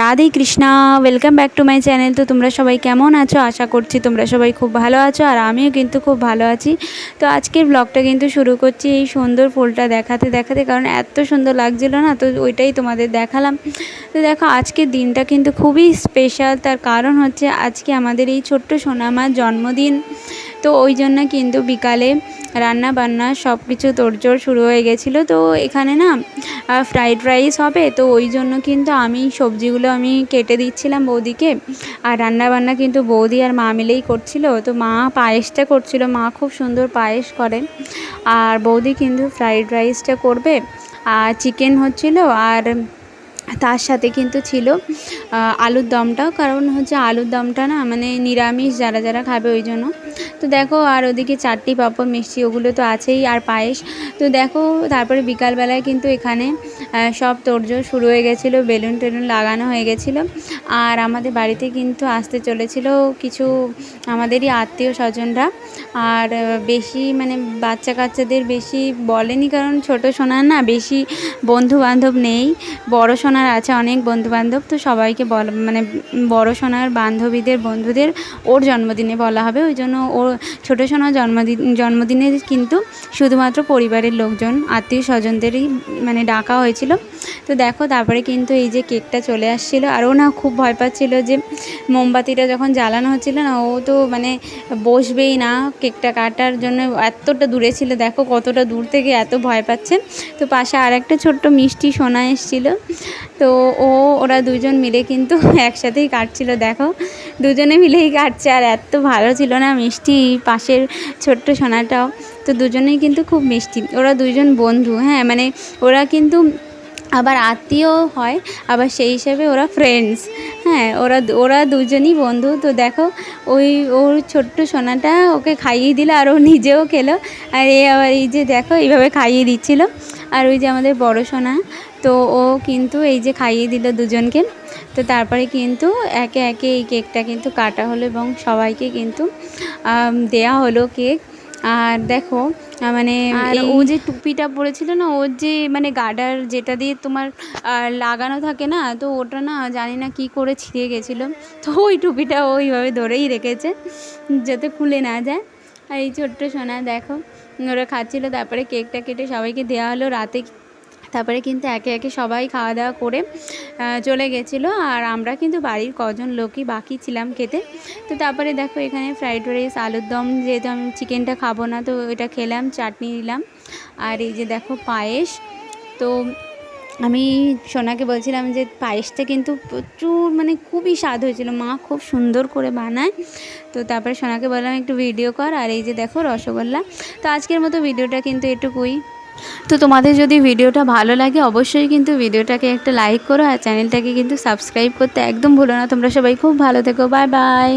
Radhe Krishna welcome back to my channel তো তোমরা সবাই কেমন আছো? আশা করছি তোমরা সবাই খুব ভালো আছো, আর আমিও কিন্তু খুব ভালো আছি। তো আজকের ব্লগটা কিন্তু শুরু করছি এই সুন্দর ফুলটা দেখাতে দেখাতে, কারণ এত সুন্দর লাগছিল না, তো ওইটাই তোমাদের দেখালাম। তো দেখো, আজকের দিনটা কিন্তু খুবই স্পেশাল তার কারণ হচ্ছে আজকে আমাদের এই ছোট্ট সোনামার জন্মদিন। তো ওই জন্য কিন্তু বিকালে রান্না বান্না সব কিছু তোড়জোড় শুরু হয়ে গেছিল। তো এখানে না ফ্রাইড রাইস হবে, তো ওই জন্য কিন্তু আমি সবজিগুলো আমি কেটে দিচ্ছিলাম বৌদিকে। আর রান্না বান্না কিন্তু বৌদি আর মা মিলেই করছিল। তো মা পায়েসটা করছিল, মা খুব সুন্দর পায়েস করে। আর বৌদি কিন্তু ফ্রাইড রাইসটা করবে। আর চিকেন হচ্ছিল, আর তার সাথে কিন্তু ছিল আলুর দমটাও। কারণ হচ্ছে আলুর দমটা না মানে নিরামিষ যারা যারা খাবে ওই জন্য। তো দেখো, আর ওদিকে চারটি পাপড় মিষ্টি, ওগুলো তো আছেই, আর পায়েস। তো দেখো, তারপরে বিকালবেলায় কিন্তু এখানে সব তোড়জোড় শুরু হয়ে গেছিল, বেলুন টেলুন লাগানো হয়ে গেছিল। আর আমাদের বাড়িতে কিন্তু আসতে চলেছিল কিছু আমাদেরই আত্মীয় স্বজনরা। আর বেশি মানে বাচ্চা কাচ্চাদের বেশি বলেনি, কারণ ছোটো সোনার না বেশি বন্ধু বান্ধব নেই। বড় সোনার আছে অনেক বন্ধু বান্ধব তো সবাইকে বল মানে বড়ো সোনার বান্ধবীদের, বন্ধুদের ওর জন্মদিনে বলা হবে। ওই জন্য ওর ছোটো সোনার জন্মদিন, জন্মদিনে কিন্তু শুধুমাত্র পরিবারের লোকজন, আত্মীয় স্বজনদেরই মানে ডাকা হয়েছিল। তো দেখো, তারপরে কিন্তু এই যে কেকটা চলে আসছিল। আর ও না খুব ভয় পাচ্ছিলো যে মোমবাতিটা যখন জ্বালানো হচ্ছিল না, ও তো মানে বসবেই না কেকটা কাটার জন্য। এতটা দূরে ছিল, দেখো কতটা দূর থেকে এত ভয় পাচ্ছে। তো পাশে আর একটা ছোট্ট মিষ্টি সোনা এসেছিল। তো ও, ওরা দুজন মিলে কিন্তু একসাথেই কাটছিল, দেখো। দুজনে মিলেই কাটছে, আর এত ভালো ছিল না মিষ্টি। পাশের ছোট্ট সোনাটাও। তো দুজনেই কিন্তু খুব মিষ্টি। ওরা দুজন বন্ধু হ্যাঁ? মানে ওরা কিন্তু আবার আত্মীয় হয়, আবার সেই হিসাবে ওরা ফ্রেন্ডস হ্যাঁ ওরা ওরা দুজনই বন্ধু। তো দেখো, ওই, ওর ছোট্ট সোনাটা ওকে খাইয়ে দিল আর ও নিজেও খেলো। আর এ আবার এই যে দেখো, এইভাবে খাইয়ে দিচ্ছিল। আর ওই যে আমাদের বড় সোনা, তো ও কিন্তু এই যে খাইয়ে দিল দুজনকে। তো তারপরে কিন্তু একে একে এই কেকটা কিন্তু কাটা হলো এবং সবাইকে কিন্তু দেয়া হলো কেক। আর দেখো মানে ও যে টুপিটা পরেছিল না ওর যে মানে গার্ডার যেটা দিয়ে তোমার লাগানো থাকে না তো ওটা না জানি না কী করে ছিঁড়ে গেছিল। তো ওই টুপিটা ওইভাবে ধরেই রেখেছে যাতে খুলে না যায়। আর এই ছোট্ট সোনা দেখো ওরা খাচ্ছিলো তারপরে কেকটা কেটে সবাইকে দেওয়া হলো। রাতে তারপরে কিন্তু একে একে সবাই খাওয়া দাওয়া করে চলে গেছিল। আর আমরা কিন্তু বাড়ির কজন লোকই বাকি ছিলাম খেতে। তো তারপরে দেখো এখানে ফ্রাইড রাইস আলুর দম, যেহেতু আমি চিকেনটা খাব না, তো ওইটা খেলাম, চাটনি দিলাম। আর এই যে দেখো পায়েস, তো আমি সোনাকে বলছিলাম যে পায়েসটা কিন্তু প্রচুর মানে খুবই স্বাদ হয়েছিল। মা খুব সুন্দর করে বানায়। তো তারপরে সোনাকে বললাম, একটু ভিডিও কর। আর এই যে দেখো রসগোল্লা। তো আজকের মতো ভিডিওটা কিন্তু এটুকুই। তো তোমাদের যদি ভিডিওটা ভালো লাগে, অবশ্যই কিন্তু ভিডিওটাকে একটা লাইক করো আর চ্যানেলটাকে কিন্তু সাবস্ক্রাইব করতে একদম ভুলো না। তোমরা সবাই খুব ভালো থেকো। Bye bye